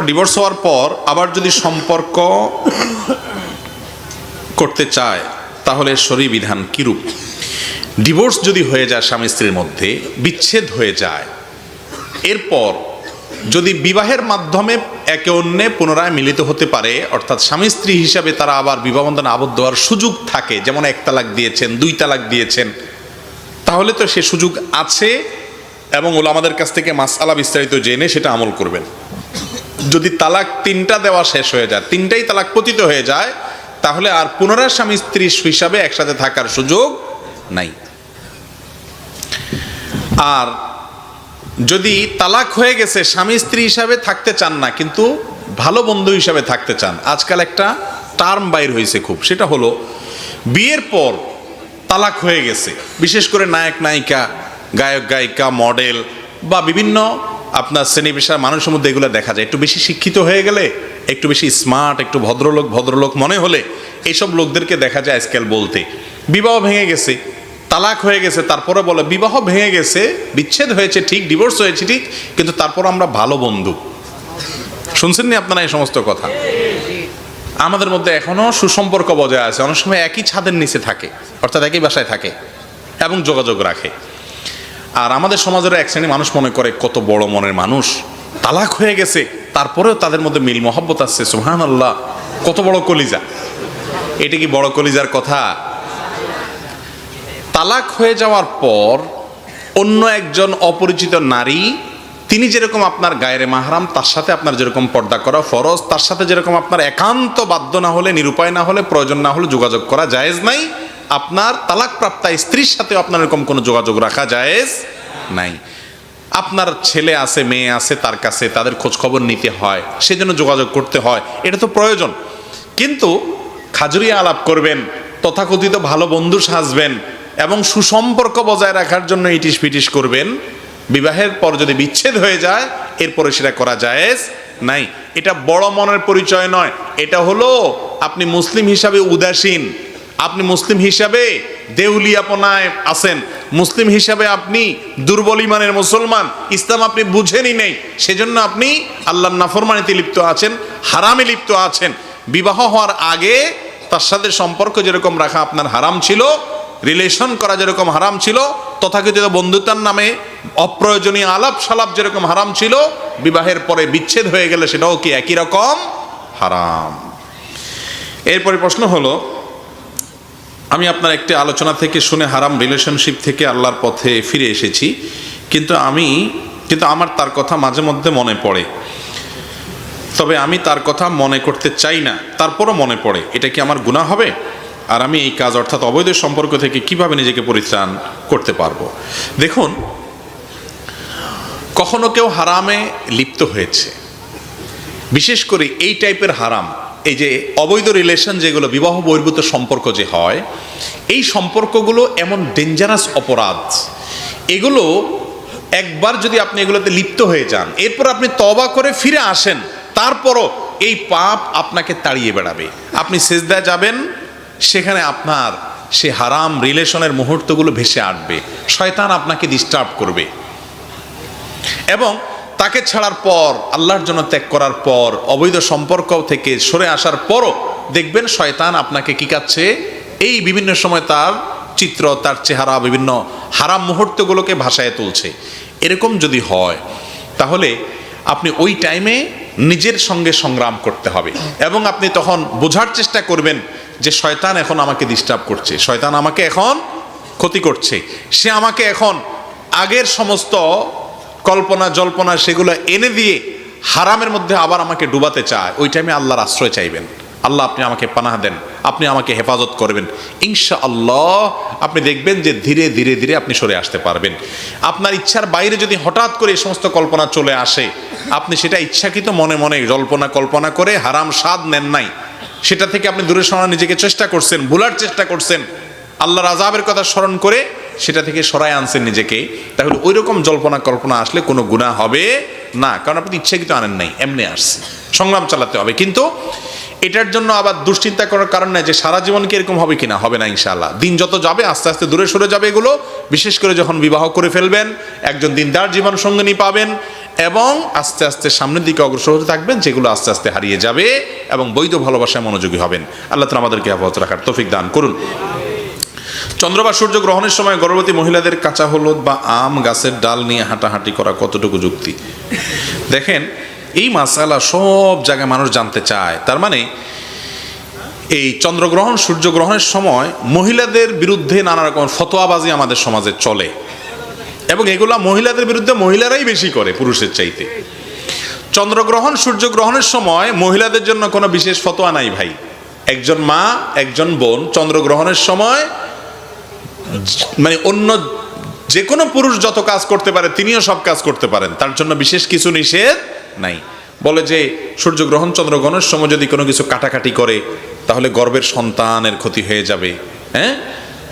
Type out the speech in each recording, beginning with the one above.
Divorce হওয়ার পর আবার যদি সম্পর্ক করতে চায়, তাহলে শরী বিধান কিরূপ? ডিভোর্স যদি হয়ে যায় স্বামী স্ত্রীর মধ্যে, বিচ্ছেদ হয়ে যায়, এরপর যদি বিবাহের মাধ্যমে একে অন্যে পুনরায় মিলিত হতে পারে, অর্থাৎ স্বামী স্ত্রী হিসাবে তারা আবার বিবাহ বন্ধনে আবদ্ধ হওয়ার সুযোগ থাকে, যেমন এক তালাক দিয়েছেন, দুই তালাক দিয়েছেন, তাহলে তো সে সুযোগ আছে এবং ওলা আমাদের কাছ থেকে মাসালা বিস্তারিত জেনে সেটা আমল করবেন। যদি তালাক তিনটা দেওয়া শেষ হয়ে যায়, তিনটাই তালাক পতিত হয়ে যায়, তাহলে আর পুনরায় স্বামী স্ত্রী হিসাবে একসাথে থাকার সুযোগ নাই। আর যদি তালাক হয়ে গেছে, স্বামী স্ত্রী হিসাবে থাকতে চান না, কিন্তু ভালো বন্ধু হিসাবে থাকতে চান, আজকাল একটা টার্ম বাইর হয়েছে খুব, সেটা হলো বিয়ের পর তালাক হয়ে গেছে, বিশেষ করে নায়ক, নায়িকা, গায়ক, গায়িকা, মডেল বা বিভিন্ন আপনার শ্রেণি পেশার মানুষের মধ্যে এগুলো দেখা যায়। একটু বেশি শিক্ষিত হয়ে গেলে, একটু বেশি স্মার্ট একটু ভদ্রলোক ভদ্রলোক মনে হলে এইসব লোকদেরকে দেখা যায় আজকাল বলতে। বিবাহ ভেঙে গেছে, তালাক হয়ে গেছে, তারপরে বলে, বিবাহ ভেঙে গেছে, বিচ্ছেদ হয়েছে, ঠিক ডিভোর্স হয়েছে, ঠিক, কিন্তু তারপর আমরা ভালো বন্ধু। শুনছেন নি আপনারা এই সমস্ত কথা? আমাদের মধ্যে এখনও সুসম্পর্ক বজায় আছে, অনেক সময় একই ছাদের নিচে থাকে, অর্থাৎ একই বাসায় থাকে, এবং যোগাযোগ রাখে। আর আমাদের সমাজের এক শ্রেণি মানুষ মনে করে, কত বড় মনের মানুষ। তালাক হয়ে গেছে। তারপরেও তাদের মধ্যে মিল মহব্বত আসছে সুহান আল্লাহ কত বড় কলিজা। এটা কি বড় কলিজার কথা? তালাক হয়ে যাওয়ার পর অন্য একজন অপরিচিত নারী, তিনি যেরকম আপনার গায়ের মাহারাম, তার সাথে আপনার যেরকম পর্দা করা ফরজ, তার সাথে যেরকম আপনার একান্ত বাধ্য না হলে, নিরুপায় না হলে, প্রয়োজন না হলে যোগাযোগ করা জায়েজ নাই। আপনার তালাক প্রাপ্তা স্ত্রীর সাথেও আপনার এরকম কোনো যোগাযোগ রাখা জায়েজ নাই। আপনার ছেলে আছে, মেয়ে আছে, তার কাছে তাদের খোঁজ খবর নিতে হয়, সেজন্য যোগাযোগ করতে হয়, এটা তো প্রয়োজন। কিন্তু খাজুরিয়া আলাপ করবেন, তথাকথিত ভালো বন্ধু সাজবেন এবং সুসম্পর্ক বজায় রাখার জন্য ইটিস পিটিস করবেন, বিবাহের পর যদি বিচ্ছেদ হয়ে যায়, এরপরে সেটা করা জায়েজ নাই। এটা বড় মনের পরিচয় নয়। এটা হলো আপনি মুসলিম হিসাবে উদাসীন আপনি মুসলিম হিসাবে দেউলিয়াপনায় আছেন। মুসলিম হিসাবে আপনি দুর্বল ইমানের মুসলমান। ইসলাম আপনি বুঝেনই নেই। সেজন্য আপনি আল্লাহর নাফরমানিতে লিপ্ত আছেন, হারামে লিপ্ত আছেন। বিবাহ হওয়ার আগে তার সাথে সম্পর্ক যেরকম রাখা আপনার হারাম ছিল, রিলেশন করা যেরকম হারাম ছিল, তথাকথিত বন্ধুতার নামে অপ্রয়োজনীয় আলাপ সালাপ যেরকম হারাম ছিল, বিবাহের পরে বিচ্ছেদ হয়ে গেলে সেটাও কি একই রকম? হারাম। এরপরে প্রশ্ন হলো আমি আপনার একটি আলোচনা থেকে শুনে হারাম রিলেশনশিপ থেকে আল্লাহর পথে ফিরে এসেছি। কিন্তু আমি, কিন্তু আমার তার কথা মাঝে মধ্যে মনে পড়ে। তবে আমি তার কথা মনে করতে চাই না, তারপরও মনে পড়ে। এটা কি আমার গুণা হবে? আর আমি এই কাজ অর্থাৎ অবৈধ সম্পর্ক থেকে কীভাবে নিজেকে পরিত্রাণ করতে পারব? দেখুন, কখনো কেউ হারামে লিপ্ত হয়েছে। বিশেষ করে এই টাইপের হারাম। এই যে অবৈধ রিলেশন যেগুলো, বিবাহ বহির্ভূত সম্পর্ক যে হয়, এই সম্পর্কগুলো এমন ডেঞ্জারাস অপরাধ। এগুলো একবার যদি আপনি এগুলোতে লিপ্ত হয়ে যান, এরপর আপনি তবা করে ফিরে আসেন, তারপরও এই পাপ আপনাকে তাড়িয়ে বেড়াবে। আপনি সেজদায় যাবেন, সেখানে আপনার সে হারাম রিলেশনের মুহূর্তগুলো ভেসে আসবে। শয়তান আপনাকে ডিস্টার্ব করবে। এবং তাকে ছাড়ার পর, আল্লাহর জন্য ত্যাগ করার পর, অবৈধ সম্পর্ক থেকে সরে আসার পরও দেখবেন শয়তান আপনাকে কি কাচ্ছে এই বিভিন্ন সময় তার চিত্র, তার চেহারা বিভিন্ন হারাম মুহূর্তগুলোকে ভাষায় তুলছে। এরকম যদি হয়, তাহলে আপনি ওই টাইমে নিজের সঙ্গে সংগ্রাম করতে হবে এবং আপনি তখন বোঝার চেষ্টা করবেন যে শয়তান এখন আমাকে ডিস্টার্ব করছে, শয়তান আমাকে এখন ক্ষতি করছে। সে আমাকে এখন আগের সমস্ত কল্পনা, জল্পনা সেগুলো এনে দিয়ে হারামের মধ্যে আবার আমাকে ডুবাতে চায়। ওই টাইমে আল্লাহর আশ্রয় চাইবেন। আল্লাহ আপনি আমাকে পানাহ দেন, আপনি আমাকে হেফাজত করবেন। ইনশা আল্লাহ আপনি দেখবেন যে ধীরে ধীরে ধীরে আপনি সরে আসতে পারবেন। আপনার ইচ্ছার বাইরে যদি হঠাৎ করে এই সমস্ত কল্পনা চলে আসে, আপনি সেটা ইচ্ছাকৃত মনে মনে জল্পনা, কল্পনা করে হারাম স্বাদ নেন নাই। সেটা থেকে আপনি দূরে সরানোর নিজেকে চেষ্টা করছেন, ভুলার চেষ্টা করছেন। আল্লাহর আজাবের কথা স্মরণ করে সেটা থেকে সরাই আনছেন নিজেকে, তাহলে ওই রকম জল্পনা কল্পনা আসলে কোনো গুণা হবে না। কারণ আপনি ইচ্ছাকৃত আনেন নাই, এমনি আসছে। সংগ্রাম চালাতে হবে। কিন্তু এটার জন্য আবার দুশ্চিন্তা করার কারণ নাই যে সারা জীবন কি এরকম হবে কিনা? হবে না, ইনশাআল্লাহ। দিন যত যাবে, আস্তে আস্তে দূরে সরে যাবে এগুলো। বিশেষ করে যখন বিবাহ করে ফেলবেন, একজন দিনদার জীবন সঙ্গিনী পাবেন এবং আস্তে আস্তে সামনের দিকে অগ্রসর হতে থাকবেন, যেগুলো আস্তে আস্তে হারিয়ে যাবে এবং বৈধ ভালোবাসায় মনোযোগী হবেন। আল্লাহ তালা আমাদেরকে হেফাজত রাখার তৌফিক দান করুন। চন্দ্র বা সূর্য গ্রহণের সময় গর্ভবতী মহিলাদের কাঁচা হলুদ বা আম গাছের ডাল নিয়ে হাঁটাহাঁটি করা কতটুকু যুক্তি? দেখেন, এই মাসালা সব জায়গায় মানুষ জানতে চায়। তার মানে এই চন্দ্রগ্রহণ সূর্যগ্রহণের সময় মহিলাদের বিরুদ্ধে নানা রকম ফতোয়াবাজি আমাদের সমাজে চলে। এবং এগুলা মহিলাদের বিরুদ্ধে মহিলারাই বেশি করে, পুরুষের চাইতে। চন্দ্রগ্রহণ সূর্যগ্রহণের সময় মহিলাদের জন্য কোনো বিশেষ ফতোয়া নাই ভাই। একজন মা, একজন বোন, চন্দ্রগ্রহণের সময় মানে অন্য যে কোনো পুরুষ যত কাজ করতে পারে, তিনিও সব কাজ করতে পারেন। তার জন্য বিশেষ কিছু নিষেধ নাই। বলে যে, সূর্যগ্রহণ চন্দ্রগ্রহণের সময় যদি কোনো কিছু কাটাকাটি করে, তাহলে গর্বের সন্তানের ক্ষতি হয়ে যাবে। হ্যাঁ?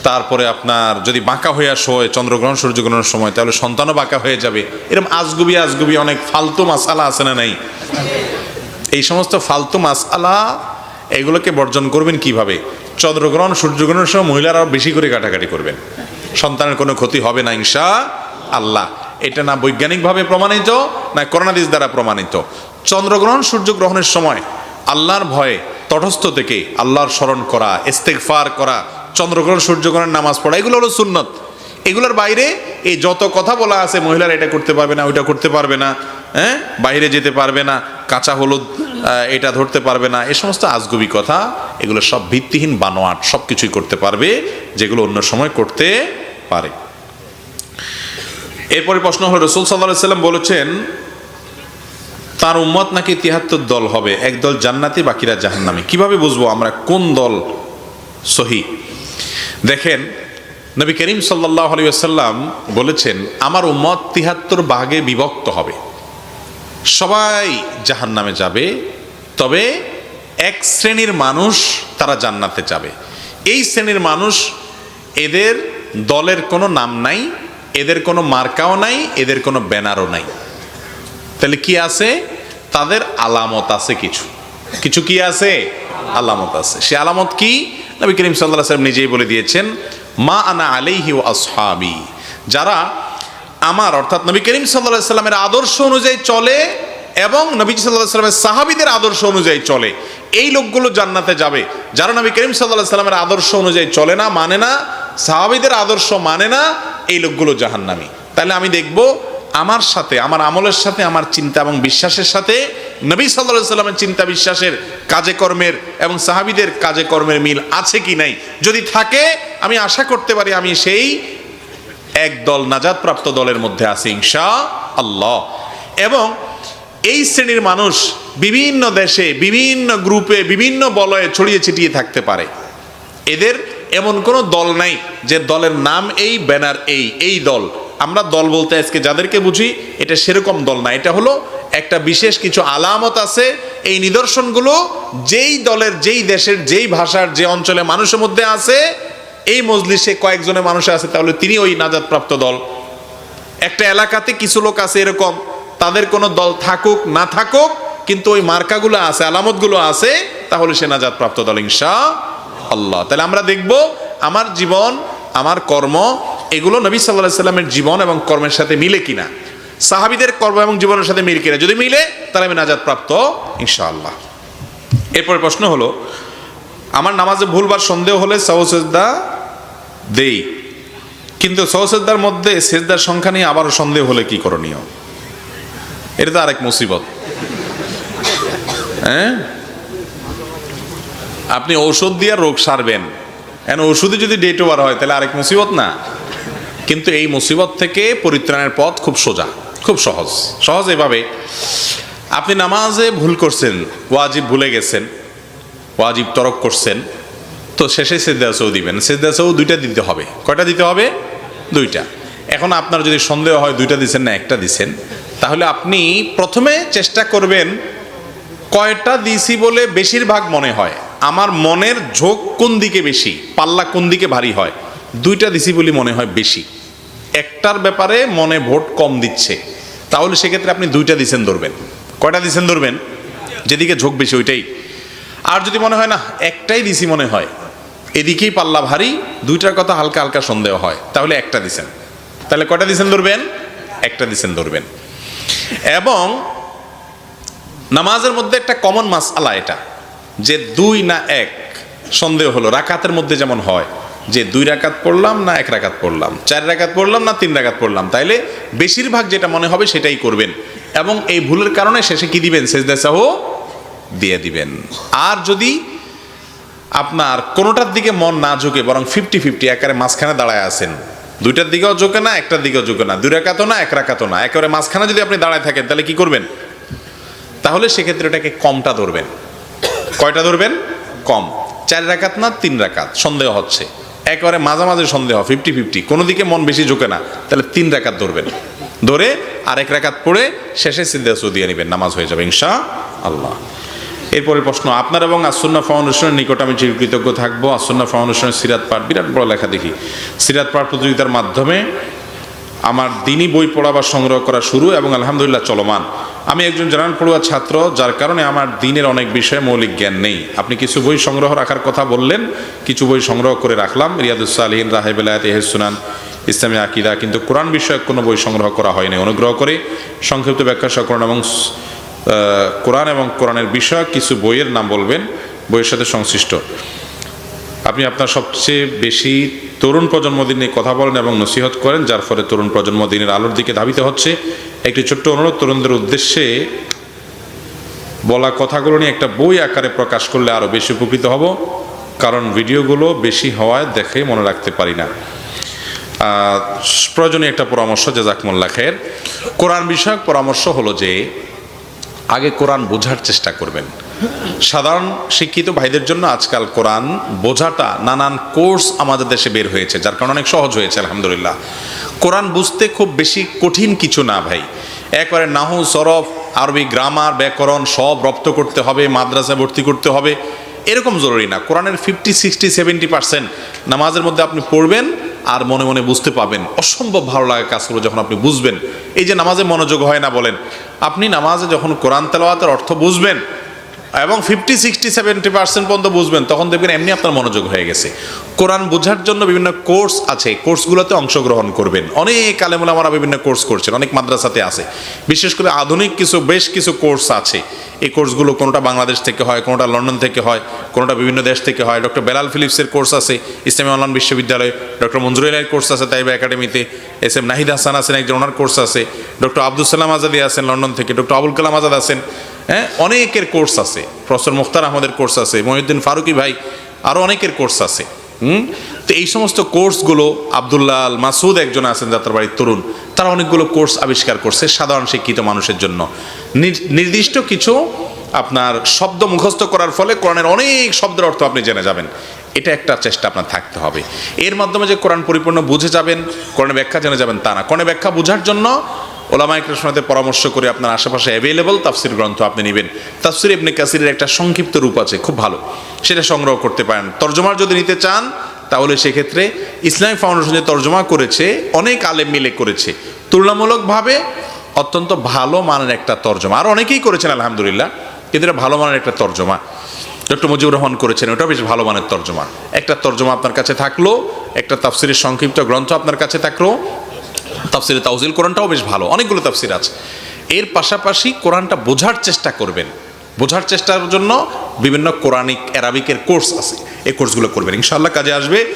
তারপরে আপনার যদি বাঁকা হয়ে শোয় চন্দ্রগ্রহণ, সূর্যগ্রহণের সময়, তাহলে সন্তানও বাঁকা হয়ে যাবে। এরকম আজগুবি আজগুবি অনেক ফালতু মাসালা আছে না নাই? এই সমস্ত ফালতু মাসালা, এগুলোকে বর্জন করবেন কীভাবে? চন্দ্রগ্রহণ, সূর্যগ্রহণের সময় মহিলারা বেশি করে কাটাকাটি করবেন। সন্তানের কোনো ক্ষতি হবে না, ইনশা আল্লাহ। এটা না বৈজ্ঞানিকভাবে প্রমাণিত, না করোনাদিস দ্বারা প্রমাণিত। চন্দ্রগ্রহণ, সূর্যগ্রহণের সময় আল্লাহর ভয়ে তটস্থ থেকে আল্লাহর স্মরণ করা, ইস্তেগফার করা, চন্দ্রগ্রহণ, সূর্যগ্রহণের নামাজ পড়া, এগুলো হলো সুন্নত। এগুলোর বাইরে এই যত কথা বলা আছে, মহিলারা এটা করতে পারবে না, ওইটা করতে পারবে না। হ্যাঁ? বাইরে যেতে পারবে না, কাঁচা হলুদ এটা ধরতে পারবে না, এ সমস্ত আজগুবি কথা, এগুলো সব ভিত্তিহীন বানোয়াট, সব কিছুই করতে পারবে, যেগুলো অন্য সময় করতে পারে। এরপরে প্রশ্ন হলো, রসুল সাল্লাহ সাল্লাম বলেছেন, তার উম্মত নাকি তিয়াত্তর দল হবে একদল জান্নাতি, বাকিরা জাহান্নামী। কীভাবে বুঝব আমরা কোন দল সহি? দেখেন, নবী করিম সাল্লাহ আলিয়াল্লাম বলেছেন, আমার উম্মত তিহাত্তর ভাগে বিভক্ত হবে। সবাই জাহান নামে যাবে, তবে এক শ্রেণির মানুষ তারা জান্নাতে যাবে। এই শ্রেণির মানুষ, এদের দলের কোনো নাম নাই, এদের কোনো মার্কাও নাই, এদের কোনো ব্যানারও নাই। তাহলে কি আছে? তাদের আলামত আছে কিছু। কিছু কি আছে? আলামত আছে। সে আলামত কি? নবী করিম সাল্লাহ সাল্লাম নিজেই বলে দিয়েছেন, মা আনা আলাইহি ও আসহাবি। যারা আমার, অর্থাৎ নবী করিম সাল্লাহ সাল্লামের আদর্শ অনুযায়ী চলে এবং নবী সাল্লাহ সাল্লামের সাহাবিদের আদর্শ অনুযায়ী চলে। এই লোকগুলো জান্নাতে যাবে। যারা নবী করিম সাল্লাহ সাল্লামের আদর্শ অনুযায়ী চলে না মানে না, সাহাবিদের আদর্শ মানে না, এই লোকগুলো জাহান্নামি। তাহলে আমি দেখব আমার সাথে, আমার আমলের সাথে, আমার চিন্তা এবং বিশ্বাসের সাথে নবী সাল্লাহ সাল্লামের চিন্তা বিশ্বাসের কাজে কর্মের এবং সাহাবিদের কাজে কর্মের মিল আছে কি নাই। যদি থাকে, আমি আশা করতে পারি আমি সেই এক দল নাজাদপ্রাপ্ত দলের মধ্যে আছে ইনশা আল্লাহ। এবং এই শ্রেণির মানুষ বিভিন্ন দেশে, বিভিন্ন গ্রুপে, বিভিন্ন বলয়ে ছড়িয়ে ছিটিয়ে থাকতে পারে। এদের এমন কোনো দল নাই যে দলের নাম এই, ব্যানার এই এই দল। আমরা দল বলতে আজকে যাদেরকে বুঝি, এটা সেরকম দল না। এটা হলো একটা বিশেষ কিছু আলামত আছে এই নিদর্শনগুলো, যেই দলের, যেই দেশের, যেই ভাষার, যে অঞ্চলে মানুষের মধ্যে আছে এই মজলিসে কয়েকজনের মানুষ আছে, তাহলে তিনি ওই নাজাদপ্রাপ্ত দল। একটা এলাকাতে কিছু লোক আছে এরকম, তাদের কোনো দল থাকুক, না থাকুক, কিন্তু ওই মার্কাগুলো আছে, আলামতগুলো আছে, তাহলে সে নাজাদ প্রাপ্ত দল ইনশা আল্লাহ তাহলে আমরা দেখব আমার জীবন, আমার কর্ম, এগুলো নবী সাল্লাহ সাল্লামের জীবন এবং কর্মের সাথে মিলে কিনা। সাহাবিদের কর্ম এবং জীবনের সাথে মিল কিনা, যদি মিলে, তাহলে আমি নাজাদ প্রাপ্ত ইনশাআল্লাহ। এরপরে প্রশ্ন হলো, আমার নামাজে ভুলবার সন্দেহ হলে সহসেজদা দেই। কিন্তু সহসেজদার মধ্যে সেজদার সংখ্যা নিয়ে আবারও সন্দেহ হলে কি করণীয়? এটা তো আরেক মুসিবত। হ্যাঁ? আপনি ঔষধ দিয়ে রোগ সারবেন। এখন ওষুধে যদি ডেট ওভার হয়, তাহলে আরেক মুসিবত না। কিন্তু এই মুসিবত থেকে পরিত্রাণের পথ খুব সোজা, খুব সহজ। সহজ এভাবে, আপনি নামাজে ভুল করছেন, ওয়াজিব ভুলে গেছেন, ওয়াজিব তরক করছেন তো শেষে সেদ্দাসও দিবেন। সেদ্দাসও দুইটা দিতে হবে। কয়টা দিতে হবে? দুইটা। এখন আপনার যদি সন্দেহ হয়, দুইটা দিচ্ছেন না, একটা দিচ্ছেন তাহলে আপনি প্রথমে চেষ্টা করবেন, কয়টা দিছি বলে বেশিরভাগ মনে হয়। আমার মনের ঝোঁক কোন দিকে বেশি, পাল্লা কোন দিকে ভারী হয়, দুইটা দিছি বলে মনে হয় বেশি। একটার ব্যাপারে মনে ভোট কম দিচ্ছে। তাহলে সেক্ষেত্রে আপনি দুইটা দিছেন ধরবেন। কয়টা দিছেন ধরবেন? যেদিকে ঝোঁক বেশি, ওইটাই। আর যদি মনে হয় না, একটাই দিছি মনে হয় এদিকেই পাল্লা ভারী, দুইটার কথা হালকা হালকা সন্দেহ হয়। তাহলে একটা দিছেন। তাহলে কটা দিছেন ধরবেন? একটা দিছেন ধরবেন। এবং নামাজের মধ্যে একটা কমন মাস আলা এটা, যে দুই না এক সন্দেহ হলো। রাকাতের মধ্যে যেমন হয়, যে দুই রাকাত পড়লাম না এক রাকাত পড়লাম, চার রাকাত পড়লাম না তিন রাকাত পড়লাম, তাইলে বেশিরভাগ যেটা মনে হবে সেটাই করবেন। এবং এই ভুলের কারণে শেষে কি দিবেন? সেজদা সাহ দিয়ে দিবেন। আর যদি আপনার কোনোটার দিকে মন না ঝুঁকে, বরং ফিফটি ফিফটি একেবারে মাঝখানে দাঁড়ায় আছেন। দুইটার দিকেও ঝুঁকে না, একটার দিকেও ঝুঁকে না। দুই রাকাতও না, এক রাকাতও না। একেবারে মাঝখানে যদি আপনি দাঁড়ায় থাকেন, তাহলে কি করবেন? তাহলে সেক্ষেত্রে এটাকে কমটা ধরবেন। কয়টা ধরবেন? কম। চার রাকাত না, তিন রাকাত? সন্দেহ হচ্ছে। একেবারে মাঝামাঝি সন্দেহ ফিফটি ফিফটি কোনো দিকে মন বেশি ঝুঁকে না, তাহলে তিন রাকাত ধরবেন। ধরে আরেক রাকাত পড়ে শেষে সিদ্ধাসু দিয়ে নেবেন, নামাজ হয়ে যাবে ইনশা আল্লাহ এরপরে প্রশ্ন, আপনার এবং আসন্না ফাউন্ডেশনের নিকট আমি চিরকৃতজ্ঞ থাকব, আসন্না ফাউন্ডেশনের সিরাত পাঠ, বিরাট বড় লেখা দেখি। সিরাত পাঠ প্রতিযোগিতার মাধ্যমে আমার দিনই বই পড়া বা সংগ্রহ করা শুরু এবং আলহামদুলিল্লাহ চলমান। আমি একজন জানান পড়ুয়া ছাত্র, যার কারণে আমার দিনের অনেক বিষয়ে মৌলিক জ্ঞান নেই। আপনি কিছু বই সংগ্রহ রাখার কথা বললেন, কিছু বই সংগ্রহ করে রাখলাম রিয়াদুসালিন রাহেবেলায়াত এহসুনান ইসলামী আকিদা, কিন্তু কোরআন বিষয়ক কোনো বই সংগ্রহ করা হয়নি। অনুগ্রহ করে সংক্ষিপ্ত ব্যাখ্যা সহ কোরআন এবং কোরআন এবং কোরআনের বিষয়ক কিছু বইয়ের নাম বলবেন, বইয়ের সাথে সংশ্লিষ্ট। আপনি আপনার সবচেয়ে বেশি তরুণ প্রজন্মদিন নিয়ে কথা বলেন এবং নসিহত করেন, যার ফলে তরুণ প্রজন্ম দিনের আলোর দিকে ধাবিত হচ্ছে। একটি ছোট্ট অনুরোধ, তরুণদের উদ্দেশ্যে বলা কথাগুলো নিয়ে একটা বই আকারে প্রকাশ করলে আরও বেশি উপকৃত হব, কারণ ভিডিওগুলো বেশি হওয়ায় দেখে মনে রাখতে পারি না। প্রয়োজনীয় একটা পরামর্শ যে জাজাকমুল্লা খের কোরআন বিষয়ক পরামর্শ হলো যে আগে কোরআন বোঝার চেষ্টা করবেন। সাধারণ শিক্ষিত ভাইদের জন্য আজকাল কোরআন বোঝাটা নানান কোর্স আমাদের দেশে বের হয়েছে, যার কারণে অনেক সহজ হয়েছে, আলহামদুলিল্লাহ। কোরআন বুঝতে খুব বেশি কঠিন কিছু না ভাই। একবারে নাহু, সরফ, আরবি, গ্রামার, ব্যাকরণ সব রপ্ত করতে হবে, মাদ্রাসায় ভর্তি করতে হবে, এরকম জরুরি না। কোরআনের ফিফটি সিক্সটি সেভেন্টি পার্সেন্ট নামাজের মধ্যে আপনি পড়বেন আর মনে মনে বুঝতে পাবেন। অসম্ভব ভালো লাগা কাজ করবে যখন আপনি বুঝবেন। এই যে নামাজে মনোযোগ হয় না বলেন। আপনি নামাজে যখন কোরআন তেলাওয়াতের অর্থ বুঝবেন এবং ফিফটি সিক্সটি সেভেন্টি পার্সেন্ট পর্যন্ত বুঝবেন, তখন দেখবেন এমনি আপনার মনোযোগ হয়ে গেছে। কোরআন বোঝার জন্য বিভিন্ন কোর্স আছে কোর্সগুলোতে অংশগ্রহণ করবেন। অনেক আলেমুলামারা বিভিন্ন কোর্স করছেন, অনেক মাদ্রাসাতে আছে। বিশেষ করে আধুনিক কিছু, বেশ কিছু কোর্স আছে। এই কোর্সগুলো কোনোটা বাংলাদেশ থেকে হয়, কোনোটা লন্ডন থেকে হয়, কোনোটা বিভিন্ন দেশ থেকে হয়। ডক্টর বেলাল ফিলিপসের কোর্স আছে, ইসলামী অনলাইন বিশ্ববিদ্যালয়ে। ডক্টর মঞ্জুর এলাইয়ের কোর্স আছে, তাইবা একাডেমিতে। এস এম নাহিদ হাসান আছেন, একজন ওনার কোর্স আছে। ডক্টর আব্দুল সালাম আজাদি আছেন লন্ডন থেকে। ডক্টর আবুল কালাম আজাদ আছেন। হ্যাঁ অনেকের কোর্স আছে। প্রফেসর মুখতার আহমদের কোর্স আছে, মহিউদ্দিন ফারুকি ভাই আরও অনেকের কোর্স আছে। হুম? তো এই সমস্ত কোর্সগুলো আবদুল্লাহ আল মাসুদ একজন আছেন যাত্রার বাড়ির তরুণ। তারা অনেকগুলো কোর্স আবিষ্কার করছে সাধারণ শিক্ষিত মানুষের জন্য। নির- নির্দিষ্ট কিছু আপনার শব্দ মুখস্থ করার ফলে কোরআনের অনেক শব্দের অর্থ আপনি জেনে যাবেন। এটা একটা চেষ্টা আপনার থাকতে হবে। এর মাধ্যমে যে কোরআন পরিপূর্ণ বুঝে যাবেন, কোরআনের ব্যাখ্যা জেনে যাবেন তা না। কোরআনের ব্যাখ্যা বোঝার জন্য ওলামাই কৃষ্ণতে পরামর্শ করে আপনার আশেপাশে অ্যাভেলেবল তাফসির গ্রন্থ আপনি নেবেন। তাফসির ইবনে কাসিরের একটা সংক্ষিপ্ত রূপ আছে, খুব ভালো। সেটা সংগ্রহ করতে পারেন। তর্জমার যদি নিতে চান, তাহলে সেক্ষেত্রে ইসলামিক ফাউন্ডেশন যে তর্জমা করেছে, অনেক আলেম মিলে করেছে। তুলনামূলকভাবে অত্যন্ত ভালো মানের একটা তর্জমা। আর অনেকেই করেছেন, আলহামদুলিল্লাহ, কিন্তু এটা ভালো মানের একটা তর্জমা। ডক্টর মুজিবুর রহমান করেছেন, ওটা বেশ ভালো মানের তর্জমা। একটা তর্জমা আপনার কাছে থাকল, একটা তাফসিরের সংক্ষিপ্ত গ্রন্থ আপনার কাছে থাকল তাফসিরে তাউজিল কোরআনটাও বেশ ভালো, অনেকগুলো তাফসির আছে। এর পাশাপাশি কোরআনটা বোঝার চেষ্টা করবেন। বোঝার চেষ্টার জন্য বিভিন্ন কোরআনিক, অ্যারাবিকের কোর্স আছে। এই কোর্সগুলো করবেন। ইনশাআল্লাহ কাজে আসবে।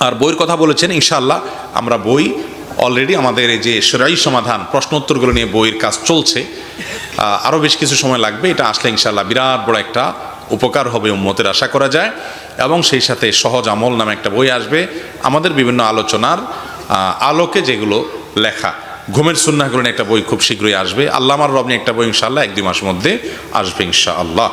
আর বইয়ের কথা বলেছেন, ইনশাআল্লাহ আমরা বই অলরেডি আমাদের এই যে সেরাই সমাধান, প্রশ্ন উত্তরগুলো নিয়ে বইয়ের কাজ চলছে। আরও বেশ কিছু সময় লাগবে। এটা আসলে ইনশাআল্লাহ বিরাট বড় একটা উপকার হবে উম্মতের আশা করা যায়। এবং সেই সাথে সহজ আমল নামে একটা বই আসবে। আমাদের বিভিন্ন আলোচনার আলোকে যেগুলো লেখা। ঘুমের সুন্নাহগুলো একটা বই খুব শীঘ্রই আসবে। আল্লাহ আমার নিয়ে একটা বই ইনশাল্লাহ এক দুই মাসের মধ্যে আসবে ইনশাআল্লাহ।